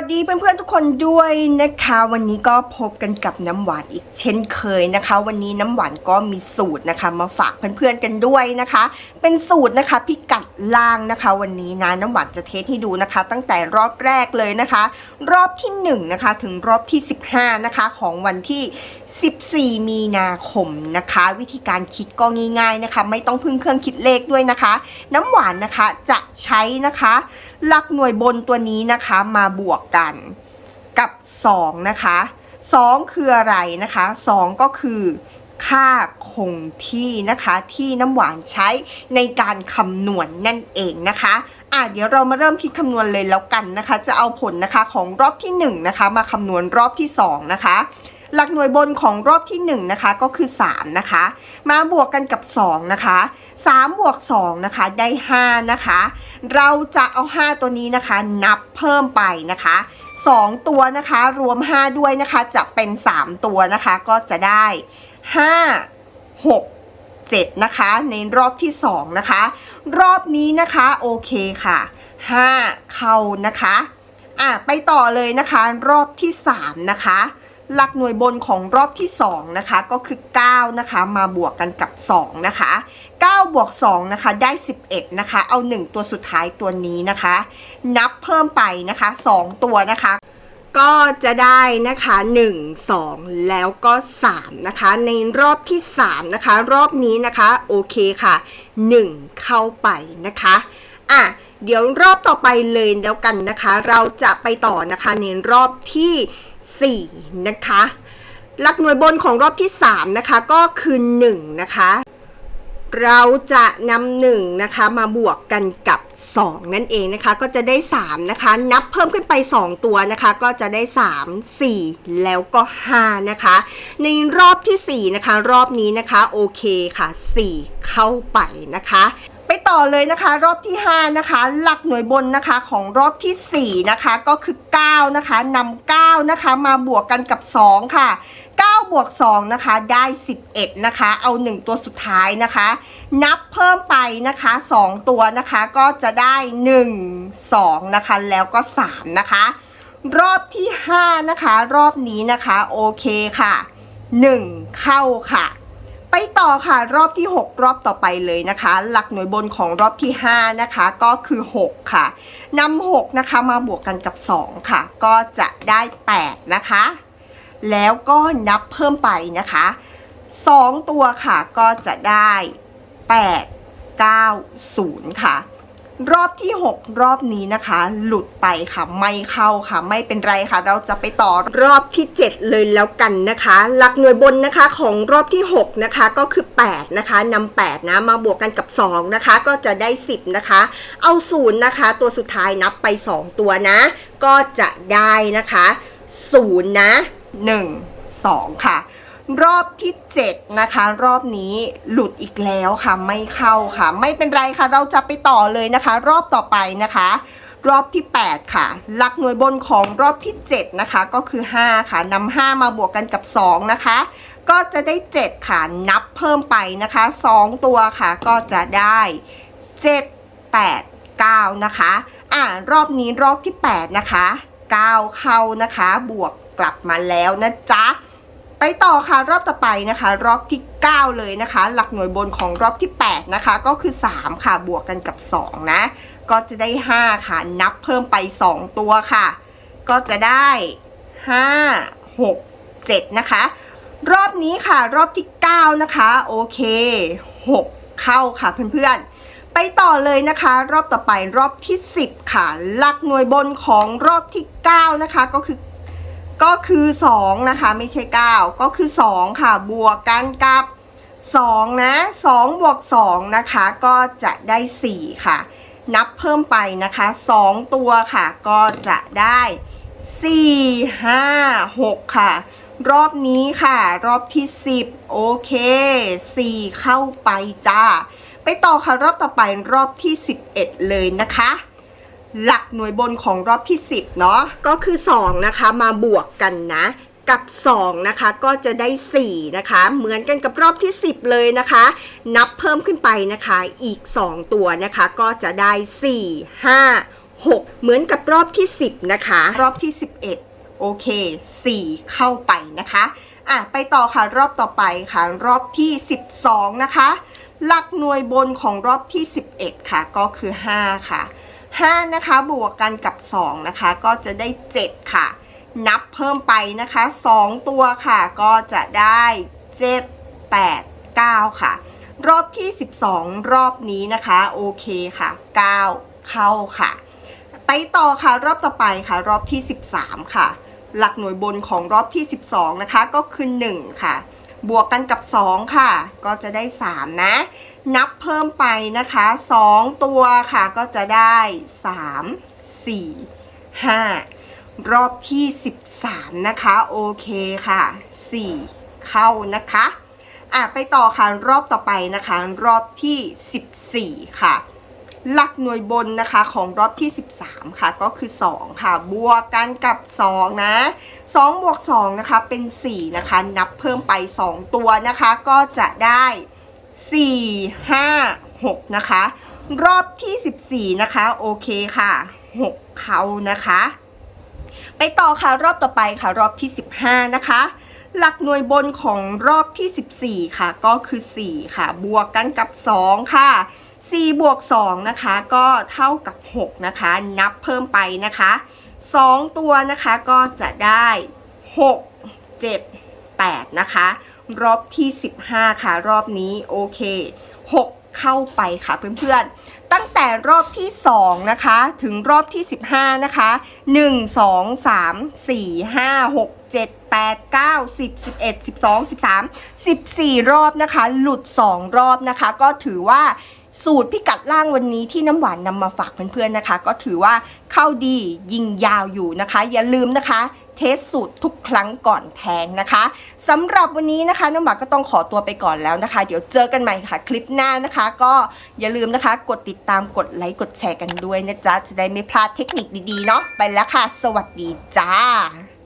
วัสดีเพื่อนๆทุกคนด้วยนะคะ วันนี้ก็พบกันกับน้ำหวานอีกเช่นเคยนะคะ วันนี้น้ำหวานก็มีสูตรนะคะ มาฝากเพื่อนๆกันด้วยนะคะ เป็นสูตรนะคะพิกัดล่างนะคะ วันนี้นะน้ำหวานจะเทสให้ดูนะคะ ตั้งแต่รอบแรกเลยนะคะ รอบที่1นงนะคะถึงรอบที่ 15 นะคะ ของวันที่ 14 มีนาคมนะคะ วิธีการคิดก็ง่าย ๆนะคะ ไม่ต้องพึ่งเครื่องคิดเลขด้วยนะคะ น้ำหวานนะคะจะใช้นะคะ หลักหน่วยบนตัวนี้นะคะมาบวกกันกับ 2 นะคะ 2 คืออะไรนะคะ 2 ก็คือค่าคงที่นะคะที่น้ำหวานใช้ในการคำนวณนนั่นเองนะคะอะเดี๋ยวเรามาเริ่มคิดคำนวณเลยแล้วกันนะคะ จะเอาผลนะคะของรอบที่1นะคะมาคำนวณรอบที่2นะคะ หลักหน่วยบนของรอบที่1นะคะก็คือ 3 นะคะ มาบวกกันกับ 2 นะคะ 3 บวก 2 นะคะ ได้ 5 นะคะ เราจะเอา 5 ตัวนี้นะคะ นับเพิ่มไปนะคะ 2 ตัวนะคะรวม 5 ด้วยนะคะ จะเป็น 3 ตัวนะคะ ก็จะได้ 5 6 7 นะคะ ในรอบที่ 2 นะคะ รอบนี้นะคะโอเคค่ะ 5 เข้านะคะอะไปต่อเลยนะคะ รอบที่ 3 นะคะ หลักหน่วยบนของรอบที่ 2 นะคะ ก็คือ 9 นะคะ มาบวกกันกับ 2 นะคะ 9 บวก 2 นะคะ ได้ 11 นะคะ เอา 1 ตัวสุดท้ายตัวนี้นะคะ นับเพิ่มไปนะคะ 2 ตัวนะคะ ก็จะได้นะคะ 1 2 แล้วก็ 3 นะคะ ในรอบที่ 3 นะคะ รอบนี้นะคะ โอเคค่ะ 1 เข้าไปนะคะ อะเดี๋ยวรอบต่อไปเลยแล้วกันนะคะ เราจะไปต่อนะคะในรอบที่ 4 นะคะหลักหน่วยบนของรอบที่ 3 นะคะ ก็คือ 1 นะคะ เราจะนำหนึ่งนะคะมาบวกกันกับ 2 นั่นเองนะคะ ก็จะได้ 3 นะคะ นับเพิ่มขึ้นไป 2 ตัวนะคะ ก็จะได้ 3 4 แล้วก็ 5 นะคะ ในรอบที่ 4 นะคะ รอบนี้นะคะ โอเคค่ะ 4 เข้าไปนะคะ ไปต่อเลยนะคะ รอบที่ 5 นะคะ หลักหน่วยบนนะคะของรอบที่ 4 นะคะ ก็คือ 9 นะคะนำ9นะคะ มาบวกกันกับ 2 ค่ะ 9 บวก 2 นะคะ ได้ 11 นะคะ เอา 1 ตัวสุดท้ายนะคะ นับเพิ่มไปนะคะ 2 ตัวนะคะ ก็จะได้ 1 2 นะคะ แล้วก็ 3 นะคะ รอบที่ 5 นะคะ รอบนี้นะคะ โอเคค่ะ 1 เข้าค่ะ ไปต่อค่ะรอบที่ 6 รอบต่อไปเลยนะคะ หลักหน่วยบนของรอบที่ 5 นะคะ ก็คือ 6 ค่ะนำ6นะคะมาบวกกันกับ 2 ค่ะ ก็จะได้ 8 นะคะ แล้วก็นับเพิ่มไปนะคะ 2 ตัวค่ะก็จะได้ 8 9 0 ค่ะ รอบที่ 6 รอบนี้นะคะ หลุดไปค่ะไม่เข้าค่ะ ไม่เป็นไรค่ะ เราจะไปต่อรอบที่ 7 เลยแล้วกันนะคะ หลักหน่วยบนนะคะของรอบที่ 6 นะคะก็คือ 8 นะคะนำ8นะมาบวกกันกับ 2 นะคะ ก็จะได้ 10 นะคะ เอา0นะคะ ตัวสุดท้ายนับไป 2 ตัวนะ ก็จะได้นะคะ0นะ 1 2 ค่ะ รอบที่ 7 นะคะ รอบนี้หลุดอีกแล้วค่ะ ไม่เข้าค่ะ ไม่เป็นไรค่ะ เราจะไปต่อเลยนะคะ รอบต่อไปนะคะ รอบที่ 8 ค่ะ หลักหน่วยบนของรอบที่ 7 นะคะ ก็คือ 5 ค่ะนำ5มาบวกกันกับ 2 นะคะ ก็จะได้ 7 ค่ะ นับเพิ่มไปนะคะ 2 ตัวค่ะ ก็จะได้ 7 8 9 นะคะ อ่ารอบนี้รอบที่ 8 นะคะ 9 เข้านะคะ บวกกลับมาแล้วนะจ๊ะ ไปต่อค่ะรอบต่อไปนะคะ รอบที่ 9 เลยนะคะ หลักหน่วยบนของรอบที่ 8 นะคะ ก็คือ 3 ค่ะบวกกันกับ 2 นะ ก็จะได้ 5 ค่ะ นับเพิ่มไป 2 ตัวค่ะ ก็จะได้ 5 6 7 นะคะ รอบนี้ค่ะรอบที่ 9 นะคะ โอเค 6 เข้าค่ะเพื่อนๆไปต่อเลยนะคะ รอบต่อไปรอบที่ 10 ค่ะ หลักหน่วยบนของรอบที่ 9 นะคะ ก็คือ ก็คือ 2 นะคะ ไม่ใช่ 9 ก็คือ 2 ค่ะ บวกกันกับ 2 นะ 2 บวก 2 นะคะ ก็จะได้ 4 ค่ะ นับเพิ่มไปนะคะ 2 ตัวค่ะ ก็จะได้ 4 5 6 ค่ะ รอบนี้ค่ะ รอบที่ 10 โอเค 4 เข้าไปจ้า ไปต่อค่ะ รอบต่อไปรอบที่ 11 เลยนะคะ หลักหน่วยบนของรอบที่ 10 เนาะก็คือ 2 นะคะมาบวกกันนะ กับ 2 นะคะก็จะได้ 4 นะคะ เหมือนกันกับรอบที่ 10 เลยนะคะ นับเพิ่มขึ้นไปนะคะอีก 2 ตัวนะคะก็จะได้ 4 5 6 เหมือนกับรอบที่ 10 นะคะ รอบที่ 11 โอเค 4 เข้าไปนะคะอะไปต่อค่ะรอบต่อไปค่ะ รอบที่ 12 นะคะ หลักหน่วยบนของรอบที่ 11 ค่ะ ก็คือ 5 ค่ะ 5 นะคะ บวกกันกับ 2 นะคะ ก็จะได้ 7 ค่ะ นับเพิ่มไปนะคะ 2 ตัวค่ะ ก็จะได้ 7 8 9 ค่ะ รอบที่ 12 รอบนี้นะคะ โอเคค่ะ 9 เข้าค่ะ ไปต่อค่ะ รอบต่อไปค่ะ รอบที่ 13 ค่ะ หลักหน่วยบนของรอบที่ 12 นะคะ ก็คือ 1 ค่ะ บวกกันกับ 2 ค่ะ ก็จะได้ 3 นะ นับเพิ่มไปนะคะ 2 ตัวค่ะก็จะได้ 3 4 5 รอบที่ 13 นะคะ โอเคค่ะ 4 เข้านะคะอะไปต่อค่ะ รอบต่อไปนะคะ รอบที่ 14 ค่ะ หลักหน่วยบนนะคะของรอบที่ 13 ค่ะก็คือ 2 ค่ะ บวกกันกับ 2 นะ 2 บวก 2 นะคะเป็น 4 นะคะ นับเพิ่มไป 2 ตัวนะคะ ก็จะได้ 4 5 6 นะคะ รอบที่ 14 นะคะ โอเคค่ะ 6 เขานะคะ ไปต่อค่ะรอบต่อไปค่ะรอบที่ 15 นะคะหลักหน่วยบนของรอบที่ 14 ค่ะ ก็คือ 4 ค่ะ บวกกันกับ 2 ค่ะ 4บวก2นะคะก็เท่ากับ 6 นะคะ นับเพิ่มไปนะคะ 2 ตัวนะคะก็จะได้ 6 7 8 นะคะ รอบที่ 15 ค่ะ รอบนี้โอเค 6 เข้าไปค่ะเพื่อนๆ ตั้งแต่รอบที่ 2 นะคะ ถึงรอบที่ 15 นะคะ 1 2 3 4 5 6 7 8 9 10 11 12 13 14 รอบนะคะ หลุด 2 รอบนะคะ ก็ถือว่า สูตรพิกัดล่างวันนี้ที่น้ำหวานนำมาฝากเพื่อนๆนะคะ ก็ถือว่าเข้าดียิงยาวอยู่นะคะ อย่าลืมนะคะเทสสูตรทุกครั้งก่อนแทงนะคะสำหรับวันนี้นะคะน้ำหวานก็ต้องขอตัวไปก่อนแล้วนะคะ เดี๋ยวเจอกันใหม่ค่ะ คลิปหน้านะคะ ก็อย่าลืมนะคะ กดติดตามกดไลค์กดแชร์กันด้วยนะจ๊ะจะได้ไม่พลาดเทคนิคดีๆเนาะไปแล้วค่ะ สวัสดีจ้า